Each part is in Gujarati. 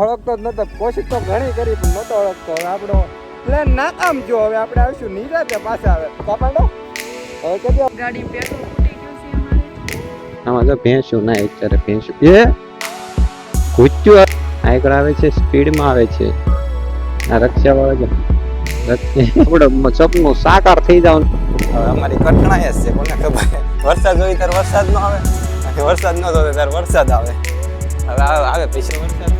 ઓળખતો જ નતો. કોશિશ તો ઘણી કરી પણ નતો ઓળખતો. હવે આપણો પ્લેન નાકામ જો હવે આપણે આવીશું નિરાતે પાછા આવે. કાપાડો. હવે કદી ગાડી પેટ્રોલ ફૂટી ગયું છે અમારે. આમાં જો ભેંસું ના અત્યારે ભેંસું. એ! ઘૂચ્યું આગળ આવે છે સ્પીડમાં આવે છે. આ રક્ષા વાળો જો આપણે સપનું સાકાર થઈ જાવ. હવે અમારી કઠણાઈ જ છે કોને ખબર? વરસાદ હોય ત્યારે વરસાદ ન આવે. અને વરસાદ ન હોય ત્યારે વરસાદ આવે. હવે આવે આવે પછી વરસાદ.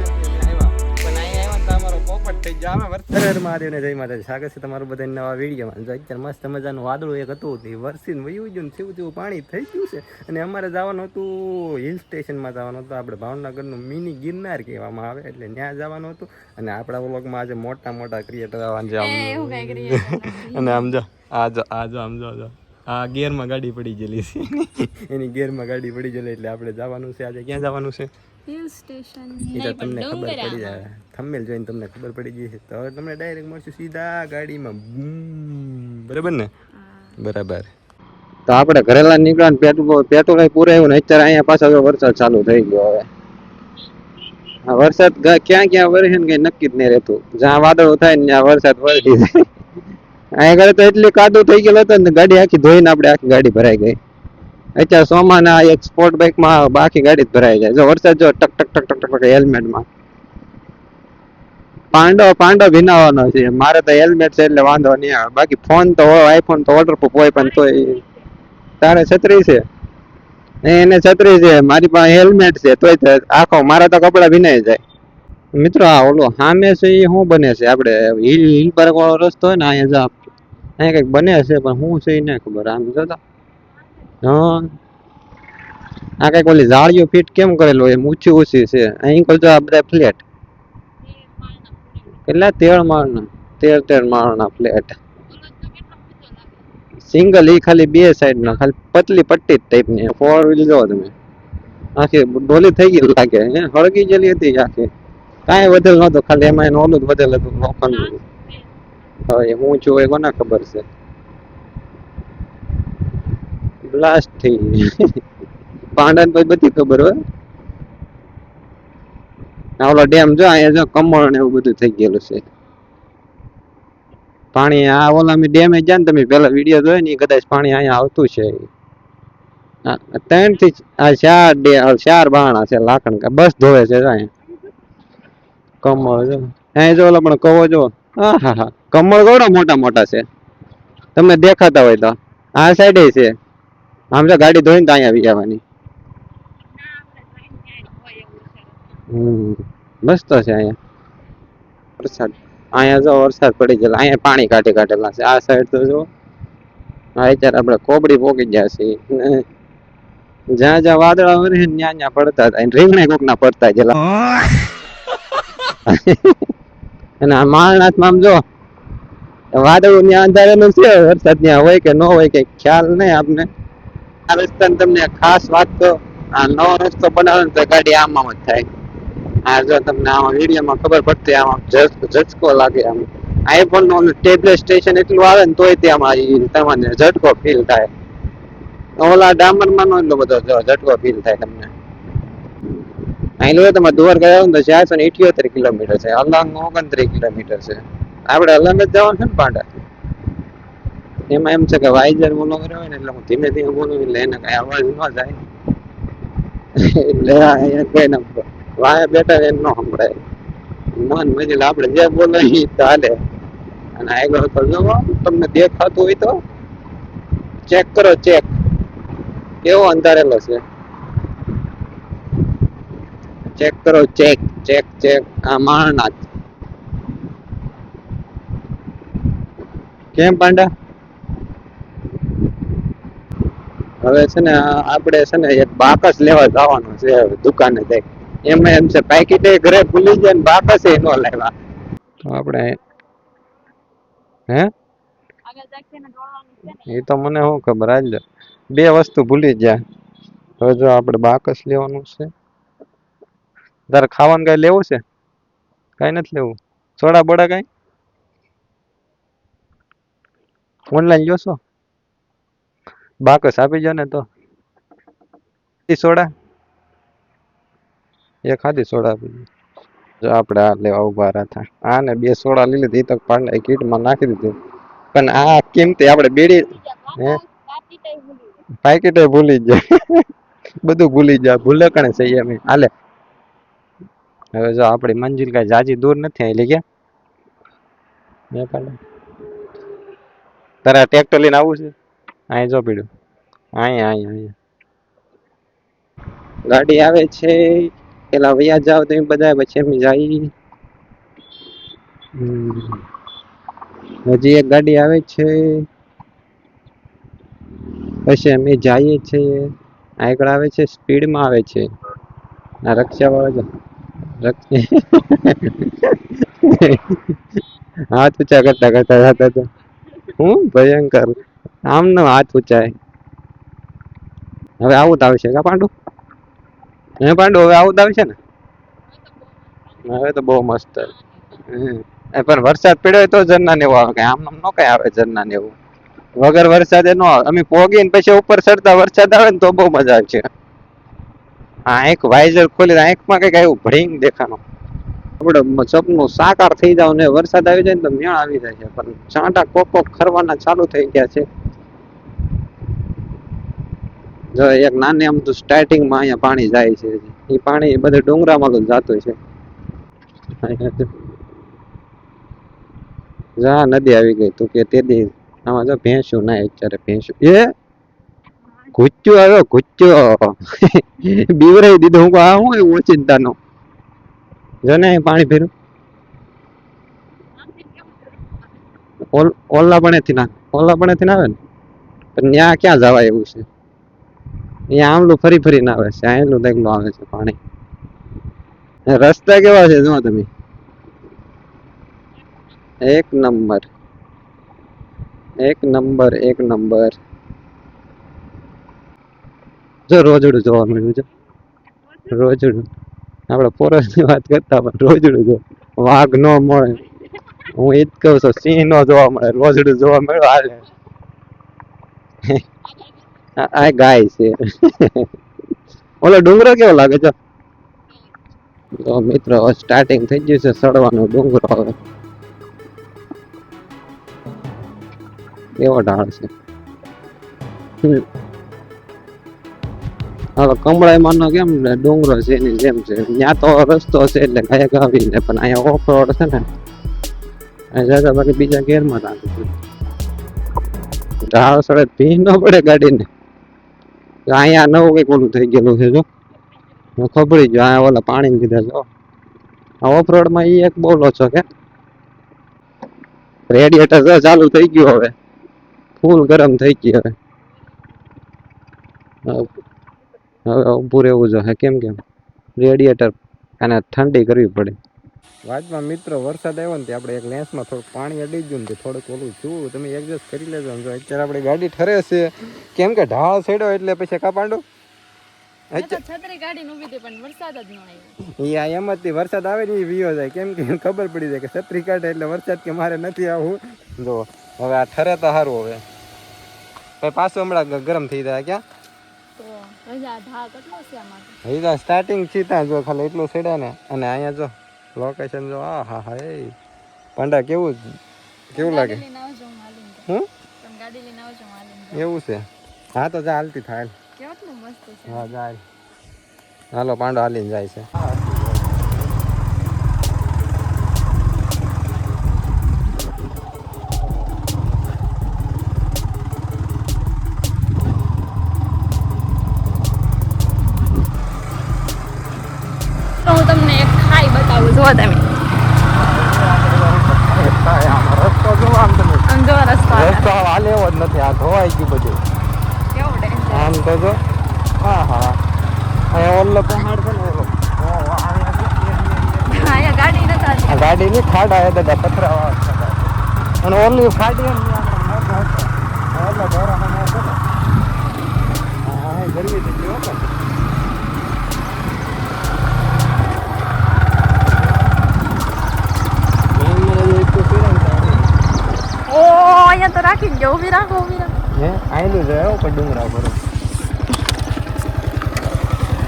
પોપટ થઈ જાય અમે વરસાદ. મહાદેવને જય માતા સ્વાગત છે તમારું બધા નવા વિડીયોમાં. અત્યારે મસ્ત મજાનું વાદળું એક હતું તે વરસીને વયું ગયું ને તેવું તેવું પાણી થઈ ગયું છે. અને અમારે જવાનું હતું હિલ સ્ટેશનમાં જવાનું હતું. આપણે ભાવનગરનું મિની ગિરનાર કહેવામાં આવે એટલે ત્યાં જવાનું હતું. અને આપણા વ્લોગમાં આજે મોટા મોટા ક્રિએટર આવવાના છે એ એવું કઈ કરીએ અને આમ જો આ જો આ જો આમ જો જો. આ ગેરમાં ગાડી પડી ગયેલી છે. એની ગેરમાં ગાડી પડી ગયેલી એટલે આપણે જવાનું છે આજે. ક્યાં જવાનું છે? હિલ સ્ટેશન એટલે તમને ખબર પડી જાય. થંબેલ જોઈને તમને ખબર પડી ગઈ છે. તો હવે તમને ડાયરેક્ટ મળશું સીધા ગાડીમાં. બરાબર ને? બરાબર. તો આપણે ઘરેલા નીકળ્યા ને પેટ્રોલ પેટ્રોલ પૂરાયું ને અત્યારે અહીંયા પાછા હવે વરસાદ ચાલુ થઈ ગયો હવે. આ વરસાદ ક્યાં ક્યાં વરસે ને કઈ નક્કી જ નહીં રહેતું. જ્યાં વાદળો થાય ને ત્યાં વરસાદ વરસી જાય. અહીંયા ઘરે તો એટલી કાદુ થઈ ગયેલો હતો ને ગાડી આખી ધોઈને આપણે આખી ગાડી ભરાઈ ગઈ. અત્યારે સોમાના એક સ્પોર્ટ બાઇકમાં બાકી ગાડી જ ભરાઈ જાય. જો વરસાદ જો ટક ટક ટક ટક ટક હેલ્મેટમાં પાંડો પાંડો ભીનાવાનો છે. મારે તો હેલ્મેટ છે એટલે વાંધો નહીં આવે. બાકી ફોન તો હોય આઈફોન તો વોટરપ્રૂફ હોય, પણ તોય તારે છત્રી છે. એને છત્રી છે. મારી પાસે હેલ્મેટ છે. તોય આખો, મારા તો કપડા ભીનાઈ જાય. મિત્રો, આ ઓલો સામે છે એ શું બને છે? આપણે હિલ હિલ પર વાળો રસ્તો હોય ને, અહીંયા જા અહીંયા કંઈક બને છે, પણ શું છે એ નહીં ખબર. આમ જોતા હા. કંઈક ઓલી જાળીઓ ફિટ કેમ કરેલો એમ ઊંચી ઊંચી છે. અહીં જો આ બધા ફ્લેટ કેટલા તેર માળના, તેર તેર માળના ફ્લેટ સિંગલ ઈ ખાલી બે સાઈડ ના, ખાલી પતલી પટ્ટી ટાઈપની ફોર વ્હીલ જો તમે. આખી ડોલી થઈ ગઈ લાગે, હે? હળગી ગયેલી હતી આખી. કાંઈ વધેલ નહોતું, ખાલી એમાં એનું ઓલું જ વધેલ હતું, લોખંડ હવે હું છું, એ કોને ખબર છે? બ્લાસ્ટ થઈ પાંડા પછી બધી ખબર હોય. આ ઓલો ડેમ જો, અહીંયા જો કમળ ને એવું બધું થઈ ગયેલું છે. પાણી આ ઓલા મેં ડેમે જાય ને તમે પેલા વીડિયો જોયો ને, એ કદાચ પાણી અહીંયા આવતું છે. ત્રણથી આ ચાર ડે ચાર બાણા છે લાકડ બસ ધોવે છે અહીંયા. કમળ જો, અહીંયા જો ઓલા પણ કવો જો હા હા હા કમળ ગોળા મોટા મોટા છે. તમને દેખાતા હોય તો, આ સાઈડે છે. આમ જો ગાડી ધોઈને તો અહીંયા આવી જવાની. મસ્ત છે અહીંયા. વરસાદ, અહીંયા જો વરસાદ પડી ગયેલા, અહીંયા પાણી કાઢી કાઢેલા છે. આ સાઈડ તો જો હા અત્યારે આપણે કોબડી પોકી ગયા છે જ્યાં જ્યાં વાદળા વરે ત્યાં ત્યાં પડતા હતા. રીંગણે કોકના પડતા ગયેલા અને આ માળનાથમાં આમ જો વાદળું ત્યાં અંધારેલું છે, વરસાદ ત્યાં હોય કે ન હોય કે ખ્યાલ નહીં આપને. આ રસ્તાની તમને ખાસ વાત તો, આ નવો રસ્તો બનાવે તો ગાડી આમ જ થાય. આ જો તમને આમાં વિડીયોમાં ખબર પડતી આમાં ઝટ- ઝટકો લાગે આમ. આઈફોનનું ટેબ્લેટ સ્ટેશન એટલું આવે ને તોય ત્યાં તમને ઝટકો ફીલ થાય. ઓલા ડામરમાં નો એટલો બધો ઝટકો ફીલ થાય તમને. અહીં લો તમે દુવાર ગયા તો ચારસો ને ઇઠ્યોતેર કિલોમીટર છે. અલંગ ઓગણત્રીસ કિલોમીટર છે. આપણે અલંગ જ જવાનું છે ને પાંડા. એમાં એમ છે કે વાઇઝર બોલો કર્યો હોય ને એટલે હું ધીમે ધીમે બોલું એટલે એને કઈ અવાજ ન જાય એટલે કઈ ના વાયા બેઠા એને ન સંભળાય. મન મજલ આપણે જે બોલે એ ચાલે અને આગળ તો જો તમને દેખાતું હોય તો ચેક કરો ચેક કેવો અંધારેલો છે. ચેક કરો ચેક ચેક ચેક આ માણનાથ કેમ પાંડા? હવે છે ને આપણે છે ને એક બાકસ લેવા જવાનું છે, દુકાને જઈ. એમાં એમ છે પાકીટે ઘરે ભૂલી જાય ને બાકસ એ નો લાવ્યા. તો આપણે હે? એ તો મને શું ખબર આજ બે વસ્તુ ભૂલી ગયા. હવે જો આપણે બાકસ લેવાનું છે. તારે ખાવાનું કઈ લેવું છે? કઈ નથી લેવું. સોડા બોડા કઈ? ઓનલાઈન જોશો બાકસ આપી જાઓ ને તો. સોડા? એ ખાધી સોડા જો આપણે આ લેવા ઊભા રહ્યા આ ને બે સોડા લઈ લીધી તો પાડને કીટમાં નાખી દીધી. પણ આ કિંમતી આપણે બેડી હે? ભૂલી જાય. બધું ભૂલી જાય. ભૂલે કણે છે એમ. હાલે. હવે જો આપણી મંજિલ કઈ જાજી દૂર નથી આવેલી કે હે પાંડા? તારે ટ્રેક્ટર લઈને આવવું છે? અહીં જો પીડ્યું અહીંયા અહીંયા અહીંયા. ગાડી આવે છે. પેલા વૈયા જાવ તમે બધા પછી અમે જઈ. હજી એક ગાડી આવે છે. પછી અમે જઈએ છીએ. આગળ આવે છે, સ્પીડમાં આવે છે. આ રક્ષા વાળા હાથ ઊંચા કરતા કરતા જતા હતા. હું? ભયંકર. આમ નો હાથ ઊંચાય. હવે આવું જ આવશે કા પાંડુ? હે પાંડુ હવે આવું આવે આવશે ને? હવે તો બહુ મસ્ત. એ પણ વરસાદ પડ્યો હોય તો ઝરના ને એવું આવે. કઈ આમ નામ નો કઈ આવે ઝરના ને એવું વગર વરસાદે નો આવે. અમે પોગીને પછી ઉપર ચડતા વરસાદ આવે ને તો બહુ મજા આવશે. આ એક વાઇઝર ખોલી આંખમાં કંઈક આવ્યું ભડીંગ દેખાનો આપણે સપનું સાકાર થઈ જાવ ને વરસાદ આવી જાય ને તો મેળ આવી જાય છે. પણ ચાંટા કોક કોક ખરવાના ચાલુ થઈ ગયા છે. જો એક નાની આમ તો સ્ટાર્ટિંગમાં અહીંયા પાણી જાય છે એ પાણી બધે ડુંગરામાં જાતું છે. જા નદી આવી ગઈ તું કે તે દી આમાં જો ભેંસું ના અત્યારે ભેંસું. એ? ઘૂચ્યો આવ્યો ઘૂચ્યો બીવરાઈ દીધો. હું આ હું ઓચિંતાનો? જો ને પાણી ભેરું ઓલ ઓલા પણેથી ના ઓલા પણેથી ના આવે ને? ત્યાં ક્યાં જવાય એવું છે? અહીંયા આમલું ફરી ફરીને આવે છે, આયલું દેખલું આવે છે પાણી. રસ્તા કેવા છે જો તમે. એક નંબર. એક નંબર એક નંબર. જો રોજડું જોવા મળ્યું છે રોજડું. આપણે પોરસની વાત કરતા પણ રોજડું જો. વાઘ ન મળે. હું એ જ કહું છું, સિંહ નો જોવા મળે, રોજડું જોવા મળ્યું હાલે. આ ગાય છે. ઓલો ડુંગરો કેવો લાગે છે? તો મિત્રો સ્ટાર્ટિંગ થઈ ગયું છે સડવાનો ડુંગરો હવે. કેવો ઢાળ છે? હમ. હવે કમળાઈમાં નો કેમ ને ડુંગરો છે એની જેમ છે? ત્યાં તો રસ્તો છે એટલે ગાયક ગાવી ને પણ અહીંયા ઓફ રોડ છે ને. અહીંયા બાકી બીજા ગેરમાં રાખે છે. ઢાળ સડે ભી ન પડે ગાડીને. અહીંયા નવું કંઈક ઓલું થઈ ગયેલું છે જો. ખબરી જો આ ઓલા પાણી કીધા જો આ ઓફ રોડમાં એ એક બોલો છો. કે રેડિયેટર ચાલુ થઈ ગયું હવે. ફૂલ ગરમ થઈ ગયું હવે. હવે- હવે ઊભું રહેવું જોઈએ. કેમ કેમ રેડિયેટર અને ઠંડી કરવી પડે. વાજમાં મિત્રો વરસાદ આવ્યો ને આપણે એક લેન્સમાં થોડુંક પાણી અડી ગયું ને થોડુંક ઓલું છું તમે એડજસ્ટ કરી લેજો જો અત્યારે આપણી ગાડી ઠરે છે. કેમ કે ઢાળ છેડ્યો એટલે પછી કાપાંડો વરસાદ આવે ને વિયો જાય. કેમ કે ખબર પડી જાય કે છત્રી કાઢે એટલે વરસાદ કે મારે નથી આવવું. જો હવે આ ઠરે તો સારું હવે. પાછું હમણાં ગરમ થઈ જાય ક્યાં? સ્ટાર્ટિંગ છે ત્યાં જો ખાલી એટલું છેડ્યા ને. અને અહીંયા જો લોકેશન જો આ હા હા એ. પાંડા કેવું કેવું લાગે? હું. એવું છે? હા તો જા હાલતી થાય. હા જાય હાલો પાંડો હાલીને જાય છે તો હું તમને એક ખાઈ બતાવું જો તમે રસ્તો જો આમ તમે આમ રસ્તો રસ્તો હાલે એવો જ નથી આ ધોવાઈ ગયું બધું કેવું આમ તો જો હા હા અહીંયા ઓલો પહાડ છે ને ઓલો ગાડી નથી ખાડા એ દાદા પથરા વાળા અને ઓલી ખાડી એમ ત્યાં આગળ મોઢો હતો. આ ઓલો ઢોરાનો મોઢ હતો ને. હા, હા, ગરમી થઈ ગઈ હો પણ. મેં મને જો એટલું પીરાય ને તો ઓ અહીંયા રાખી ઊભી રાખો ઊભી રાખો. હે? આયલું છે પણ ડુંગરા પર.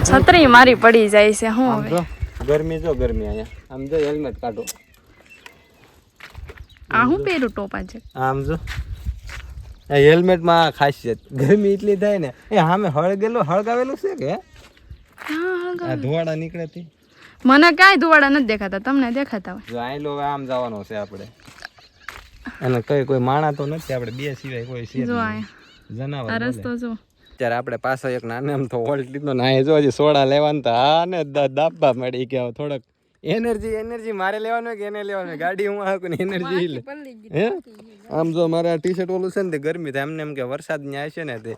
છત્રી મારી પડી જાય છે હું હવે ગરમી જો ગરમી અહીંયા. આમ જો હેલ્મેટ કાઢો. આ હું પહેરું ટોપા છે આમ જો. આ હેલ્મેટમાં ખાસિયત ગરમી એટલી થાય ને. એ સામે હળગેલું હળગાવેલું છે કે. આ ધુવાડા નીકળે તી. મને કાંઈ ધુવાડા નથી દેખાતા તમને દેખાતા હોય. જો આયલો આમ જવાનો છે આપણે. અને કઈ કોઈ માણા તો નથી આપણે બે સિવાય કોઈ છે જનાવર રસ્તો જો. ત્યારે આપણે પાછો એક નાને એમ તો હોલ્ટ લીધો ના એ જો હજી સોડા લેવાનું તો હા ને દાબા મળી ગયા થોડોક. એનર્જી એનર્જી મારે લેવાનો કે એને લેવાનો ગાડી હું આવું એનર્જી લે. હે? આમ જો મારે આ ટી શર્ટ ઓલું છે ને તે ગરમી થાય. એમને એમ કે વરસાદ ન્યાય છે ને તે.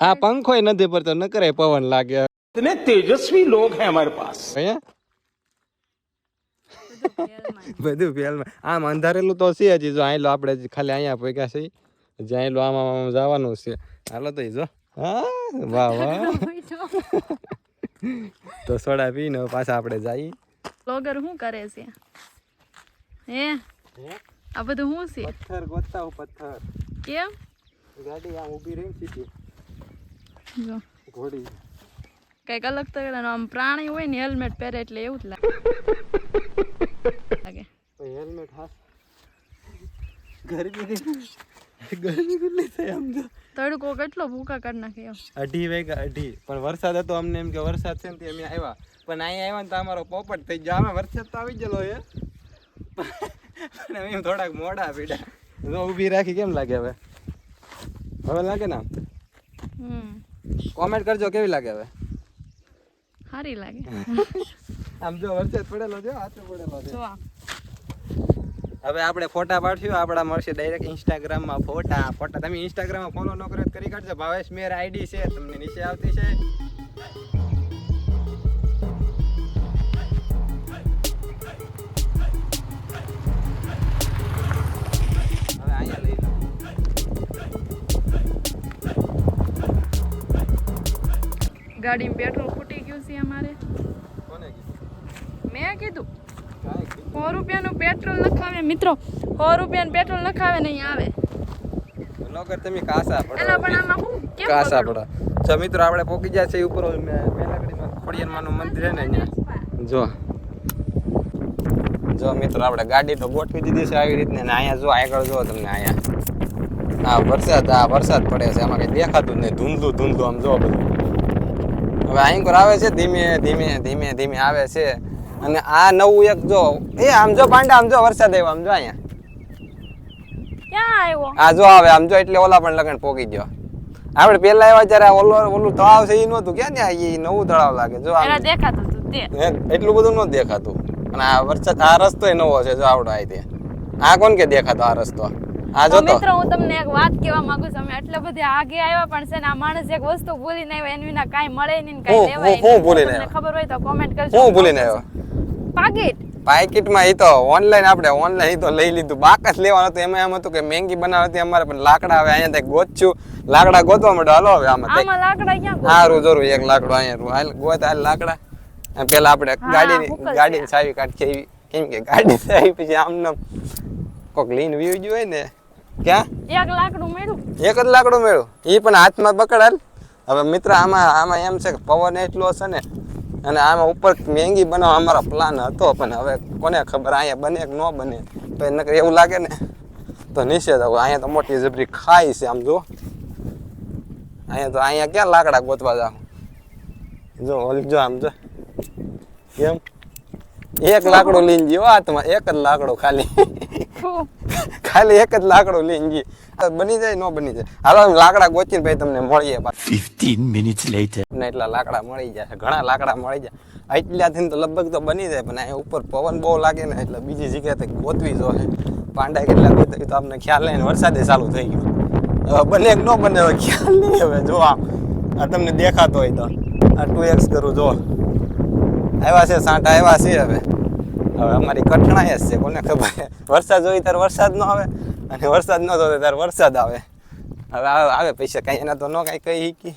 આ પંખો નથી પડતો ન કરે પવન લાગે. ઇતને તેજસ્વી લોગ હે હમારે પાસ. અહીંયા? બધું ફેલમાં. આમ અંધારેલું તો છે હજી. જો લો આપણે ખાલી અહીંયા પગ્યા છે જ્યાં લો આમ આમ જવાનું છે. હાલો તો જો. હા વાહ વાહ. તો સોડા પીને પાછા આપણે જઈએ. બ્લોગર શું કરે છે? હે? આ બધું શું છે? પથ્થર ગોતતા હું પથ્થર. કેમ? ગાડી આમ ઊભી રહી સીધી. જો. ઘોડી. કંઈક અલગ તો આમ પ્રાણી હોય ને હેલ્મેટ પહેરે એટલે એવું જ લાગે હેલ્મેટ હા ગરમી ગરમી કેટલી થઈ આમ તો? તડકો કેટલો ભૂકા કરી નાખે એમ. અઢી વાગ્યા અઢી. પણ વરસાદ હતો અમને એમ કે વરસાદ છે ને અમે આવ્યા પણ અહીંયા આવ્યા ને તો અમારો પોપટ થઈ ગયો. અમે વરસાદ તો આવી ગયેલો હે પણ અમે એમ થોડાક મોડા પીડા તો ઊભી રાખી કેમ લાગે હવે? હવે લાગે ને કોમેન્ટ કરજો કેવી લાગે હવે? સારી લાગે. આમ જો વરસાદ પડેલો છે હાથે પડેલો છે. હવે આપણે ફોટા પાડશું, આપણા મળશે ડાયરેક્ટ ઇન્સ્ટાગ્રામમાં ફોટા ફોટા. તમે ઇન્સ્ટાગ્રામમાં ફોલો ન કરો કરી કાઢજો. ભાવેશ, મેર આઈડી છે, તમને નીચે આવતી છે. હવે ગાડીમાં પેટ્રોલ ખૂટી ગયું છે અમારે કોને કીધું મેં કીધું કાંઈ કીધું સો રૂપિયાનું પેટ્રોલ નખાવે. મિત્રો સો રૂપિયાનું પેટ્રોલ નખાવે નહીં આવે. નોકર તમે કાસા એલા પણ આમાં હું કાસા પડો. જો મિત્રો આપણે પોકી ગયા છે ઉપર. ઓલું ખોડિયારમાંનું મંદિર ને અહીંયા. જો. જો મિત્રો આપણે ગાડી તો ગોઠવી દીધી છે આવી રીતને. ને અહીંયા જો આગળ જો તમને અહીંયા. હા વરસાદ હા વરસાદ પડે છે. આમાં કઈ દેખાતું જ નહીં. ધૂંધલું ધૂંધલું આમ જો બધું. હવે અહીં આવે છે ધીમે ધીમે ધીમે ધીમે આવે છે. અને આ નવું એક જો એ આમ જો પાંડા આમ જો વરસાદ આવ્યો આમ જો અહીંયા. ક્યાં આવ્યો? આ જો આવે આમ જો એટલે ઓલા પણ લગન પોકી ગયો. આપણે પેલા આવ્યા ત્યારે ઓલો ઓલું તળાવ છે એ નહોતું. ક્યાં ને એ નવું તળાવ લાગે. જો એના દેખાતું હતું તે. એટલું બધું નહોતું દેખાતું. અને આ વરસાદ આ રસ્તો નવો છે જો આવડો આ તે. આ કોણ કે દેખાતો આ રસ્તો? આ તો મિત્રો હું તમને એક વાત કહેવા માંગુ છું અમે એટલે બધી આગે આવ્યા પણ છે ને આ માણસ એક વસ્તુ ભૂલીને આવ્યો એની વિના કાંઈ મળે નહીં ને કાંઈ લેવાય હું- ભૂલી નહીં. આવ્યો? ખબર હોય તો કોમેન્ટ કરજો. હું ભૂલીને આવ્યો. પાકીટ? પાકીટમાં એ તો ઓનલાઈન આપણે ઓનલાઈન એ તો લઈ લીધું. બાક જ લેવાનું હતું. એમાં એમ હતું કે મહેંગી બનાવતી અમારે પણ લાકડા હવે અહીંયા ત્યાં ગોતશું. લાકડા ગોતવા માટે હાલો હવે આમાં લાકડા ક્યાં જરૂર એક લાકડો અહીંયા હાલ ગોત હાલ લાકડા. પેલા આપણે ગાડીની ગાડીની ચાવી કાઢી એવી. કેમ કે ગાડી ચાવી પછી આમ નામ કોક લઈને વીવી ગયું હોય ને. ક્યાં? એક લાકડું મેળું એક જ લાકડું મેળ્યું. એ પણ હાથમાં પકડાલ હવે મિત્ર આમાં આમાં એમ છે કે પવન એટલો છે ને અને આમાં ઉપર મહેંગી બનાવવા અમારો પ્લાન હતો, પણ હવે કોને ખબર? અહીંયા બને કે ન બને? તો એને એવું લાગે ને, તો નિષેધ આવું અહીંયા તો મોટી જબરી ખાઈ છે, આમ જો. અહીંયા તો અહીંયા ક્યાં લાકડા ગોતવા જાવ જો, ઓલી જો આમ જો. કેમ? એક લાકડું લઈને ગયો હાથમાં એક જ લાકડું ખાલી. ખાલી એક જ લાકડું લઈને ગઈ. બની જાય ન બની જાય. હાલો લાકડા ગોચીને ભાઈ તમને મળીએ પાછા. 15 minutes later. ને એટલા લાકડા મળી જાય ઘણા લાકડા મળી જાય. એટલાથી તો લગભગ તો બની જાય પણ અહીંયા ઉપર પવન બહુ લાગે ને એટલે બીજી જગ્યાએ ગોતવી જોઈએ પાંડા કેટલા ગોતવી તો આપણે ખ્યાલ નહીં ને વરસાદે ચાલુ થઈ ગયો. હવે બને કે ન બને હવે ખ્યાલ નહીં હવે જો આમ. આ તમને દેખાતો હોય તો. આ ટુ એક્સ કરું જો. આવ્યા છે સાંટા આવ્યા છે હવે. હવે અમારી કઠણાઈ જ છે, કોને ખબર? વરસાદ જોઈએ ત્યારે વરસાદ ન આવે અને વરસાદ ન જોઈએ ત્યારે વરસાદ આવે. હવે આવે પૈસા, કાંઈ એના તો ન કાંઈ કહી શીખી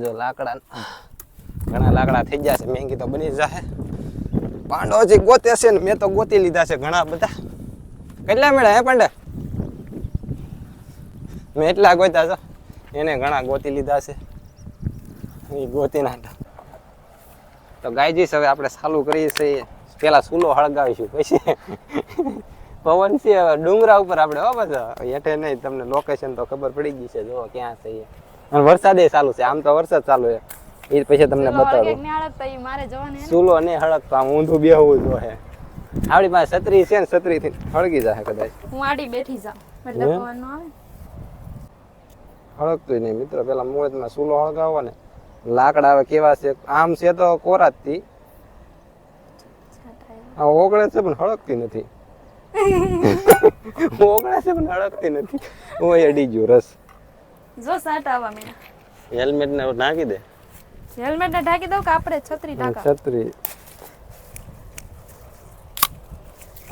જો લાકડા ઘણા લાકડા થઈ ગયા છે, મેંગી તો બની જશે જે ગોતે છે ને, મેં તો ગોતી લીધા છે ઘણા બધા. કેટલા મેળા હે પાંડે? મેં એટલા ગોત્યા છો? એને ઘણા ગોતી લીધા છે. એ ગોતી ના તો ગાયજીશ હવે આપણે ચાલુ કરીએ છીએ. પેલા સૂલો હળગાવીશું પછી. પવન છે ડુંગરા ઉપર આપણે હો બધા હેઠે નહીં તમને લોકેશન તો ખબર પડી ગઈ છે. જો ક્યાં છે એ. અને વરસાદે ચાલુ છે. આમ તો વરસાદ ચાલુ છે. એ પછી તમને બતાવું. સૂલો ને. ન્યાળક તો હે. આમ ઊંધું બેહવું જોઈએ આપણી પાસે છત્રી છે ને છત્રી થી હળગી જાય કદાચ. હું આડી બેઠી જાઉં. એટલે પવન નો આવે. હળગતું નહીં મિત્રો. પેલા મુહૂર્તમાં સૂલો હળગાવો ને લાકડા હવે કેવા છે? આમ છે તો કોરા જ આ ઓગળે છે પણ હળકતી નથી. ઓગળે છે પણ હળકતી નથી. ઓય અડી ગયું રસ. જો સાટ આવા મીના હેલ્મેટ ને નાખી દે? હેલ્મેટ ને ઢાંકી દઉં કે આપણે છત્રી ઢાંકા? છત્રી.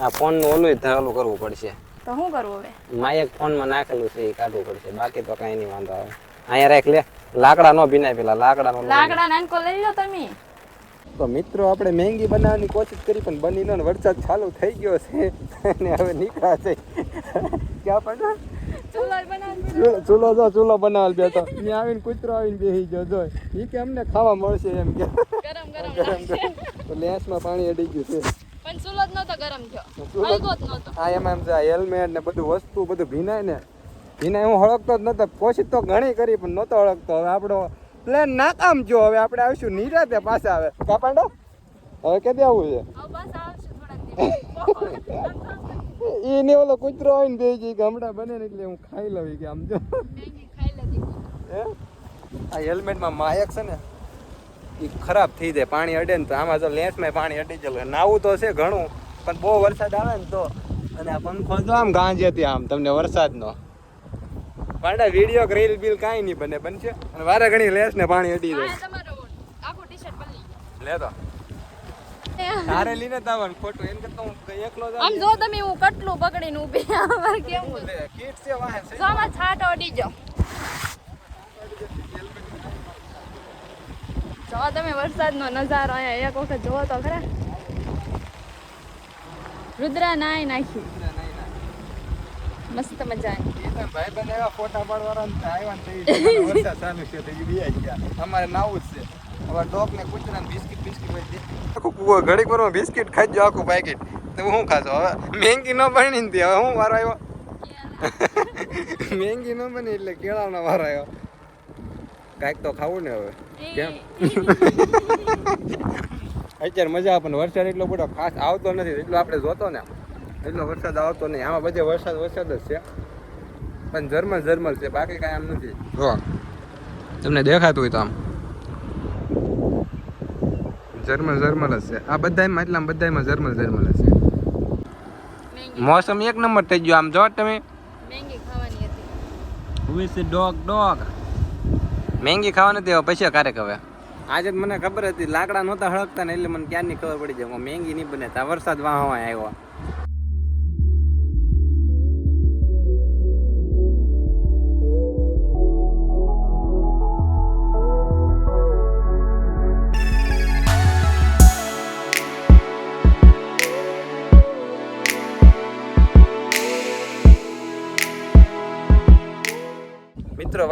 આ ફોનનું ઓલું ચાલુ કરવું પડશે. તો શું કરવું હવે? માયક ફોનમાં નાખેલું છે એ કાઢવું પડશે. બાકી તો કઈ નહીં વાંધો આવે. અહીંયા રાખ લે. લાકડા નો ભીનાય પેલા લાકડા નો લાકડા નાનકો લઈ લો તમે. તો મિત્રો આપણે મેંગી બનાવવાની કોશિશ કરી પણ બની ન વરસાદ ચાલુ થઈ ગયો છે. અને હવે નીકળા છે. ક્યાં પણ ચૂલો જો ચૂલો બનાવેલ બેઠો ત્યાં આવીને કૂતરો આવીને બેસી ગયો જો એ કે અમને ખાવા મળશે એમ કે. ગરમ ગરમ તો લેસમાં પાણી અડી ગયું છે. પણ ચૂલો જ નતો ગરમ થયો. આ એમાં એમ છે હેલ્મેટ ને બધું વસ્તુ બધું ભીનાય ને ભીનાય હું હળગતો જ નતો કોશિશ તો ઘણી કરી પણ નહોતો હળગતો. હવે આપણો પ્લેન નાકામ જો હવે આપણે આવીશું. નિરાતે પાછા આવે. કાપાંડો હવે કે આવું છે? એને ઓલો કૂતરો આવીને બે કે ગામડા બને ને એટલે હું ખાઈ લઉં કે આમ જો? આ હેલ્મેટમાં માયક છે ને એ ખરાબ થઈ જાય પાણી અડે ને તો. આમાં જો લેન્સમાં પાણી અડી જાય નાવું તો છે ઘણું પણ બહુ વરસાદ આવે ને તો. અને આ પંખો તો આમ ગાંજેતી આમ તમને વરસાદનો. પાંડા વીડિયો રીલ બિલ કાંઈ નહીં બને બનશે. અને વારે ઘણી લેસ ને પાણી હટી જાય લે તો. તારે લીને તાવન ખોટું એમ કરતા હું એકલો જ આમ જો તમે હું કટલું પકડીને ઊભી અમારે કેવું કીટ છે? વાહે છે જો આમાં છાટ અડી જો જો તમે વરસાદનો નજારો અહીંયા એક વખત જોવો તો ખરા. રુદ્રા નાય નાખી. મસ્ત મજાની. ભાઈ બને એવા ફોટા પાડવાના આવ્યા ને વરસાદ ચાલુ છે તો બી આઈ ગયા. અમારે નાવું જ છે. હવે ડોગ ને કૂતરા ને બિસ્કિટ બિસ્કિટ હોય આખું કુવો ઘડીક વારમાં બિસ્કિટ ખાઈ આખું પેકેટ તો હું ખાશો? હવે મેંગી ન બની ને હવે હું વારો આવ્યો? મેંગી ન બની એટલે કેળાનો વારો આવ્યો. કાંઈક તો ખાવું ને હવે. કેમ? અત્યારે મજા આવે પણ વરસાદ એટલો બધો ખાસ આવતો નથી. એટલો આપણે જોતો ને એટલો વરસાદ આવતો નહીં. આમાં બધે વરસાદ વરસાદ જ છે. પણ જર્મલ જર્મલ છે બાકી કાંઈ આમ નથી. જો તમને દેખાતું હોય તો આમ. જર્મલ જર્મલ જ છે. આ બધામાં એટલા બધામાં જર્મલ જર્મલ જ છે. મોસમ એક નંબર થઈ ગયો આમ જો તમે. મેંગી ખાવાની હતી. વિથ ડોગ ડોગ મેંગી ખાવાની હવે પછી ક્યારેક હવે. આજે જ મને ખબર હતી લાકડા નહોતા હળકતા ને એટલે મને ક્યારની ખબર પડી જાય મેંગી નહીં બને. ત્યાં વરસાદ વાહ આવ્યો.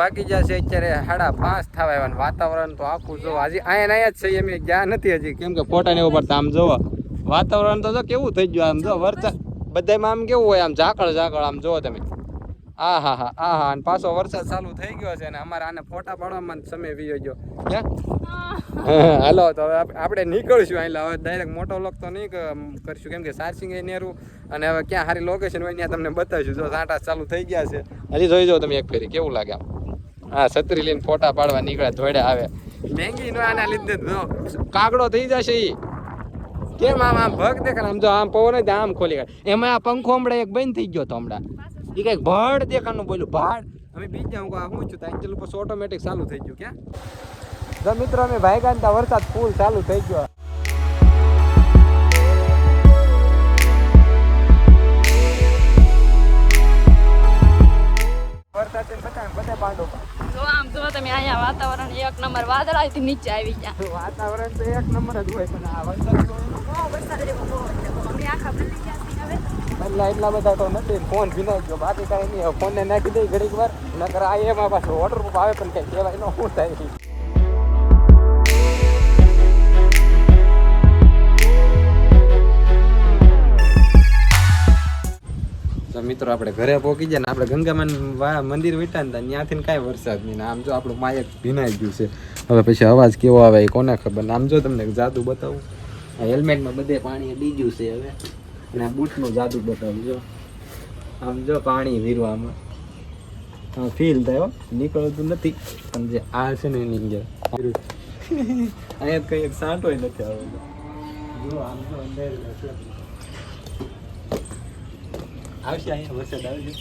વાગી જશે અત્યારે સાડા પાંચ થવા આવ્યા વાતાવરણ તો આખું જો હજી અહીંયા અહીંયા જ છે અમે ગયા નથી હજી. કેમ કે ફોટા ને ઉપર આમ જોવો. વાતાવરણ તો જો કેવું થઈ ગયું આમ જો વરસાદ બધામાં આમ કેવું હોય આમ ઝાકળ ઝાકળ આમ જોવો તમે. આ હા હા આ હા અને પાછો વરસાદ ચાલુ થઈ ગયો છે અને અમારે આને ફોટા પાડવામાં સમય વીયો ગયો. ક્યાં? હાલો તો હવે આપ- આપણે નીકળશું અહીંયા હવે ડાયરેક્ટ મોટો લોક તો નહીં કરીશું. કેમ કે સારસિંગ નેરું. અને હવે ક્યાં સારી લોકેશન હોય ત્યાં તમને બતાવીશું. જો સાંટા ચાલુ થઈ ગયા છે. હજી જોઈ જાઓ તમે એક ફેરી કેવું લાગે આમ? હા છત્રી લઈને ફોટા પાડવા નીકળે ધોડે આવે. મેંગી નો આના લીધે કાગડો થઈ જશે ઈ. કેમ આમ આમ ભગ દેખાય આમ જો આમ પવન જ આમ ખોલી ગયા એમાં આ પંખો હમણાં એક બંધ થઈ ગયો તો હમણાં. એ કંઈક ભડ દેખાનું બોલ્યું. ભાડ? અમે બીજા હું શું છું? ત્યાં ચલો પછી ઓટોમેટિક ચાલુ થઈ ગયું ક્યાં? મિત્રો અમે ભાઈ ગાંધા વરસાદ ફૂલ ચાલુ થઈ ગયો. વાદળાથી નીચે આવી ગયા. વાતાવરણ તો એક નંબર જ હોય પણ આ વરસાદ બદલી એટલા બધા તો નથી. ફોન ભીનાઈ ગયો બાકી કાંઈ નહીં. ફોન ને નાખી દઈ ઘડીક વાર. નકર આ એમાં પાછું વોટરપ્રૂફ આવે પણ કઈ કહેવાય ન શું થાય? તો મિત્રો આપણે ઘરે પહોંચી જાય ને આપણે ગંગામાન મંદિર વેટા ને ત્યાંથી કાંઈ વરસાદ નહીં. આમ જો આપણું માયક ભીનાઈ ગયું છે. હવે પછી અવાજ કેવો આવે એ કોને ખબર ને આમ જો તમને જાદુ બતાવું. હેલ્મેટમાં બધે પાણી બીજું છે હવે. અને બૂટનું જાદુ બતાવું, જો. આમ જો પાણી વીરવામાં ફીલ થાય નીકળતું નથી. પણ જે આ છે ને એની અંદર. અહીંયા તો કંઈ એક સાંટો નથી આવતો. જો આમ જો અંદર. આવશે અહીંયા વરસાદ આવશે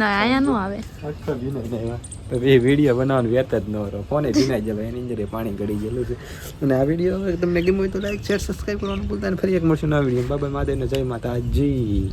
ના અહીંયા નો આવે. આખો ભીનાઈ જાય તો એ વીડિયો બનાવવાનું વ્યર્થ જ ન રહો. ફોને ભીનાઈ જાય એની અંદર એ પાણી ગળી ગયેલું છે. અને આ વીડિયો તમને ગમ્યો હોય તો લાઈક શેર સબસ્ક્રાઈબ કરવાનું ભૂલતા નહીં. ફરી એક મળશું નવા વીડિયો બાબા મહાદેવને જય માતાજી.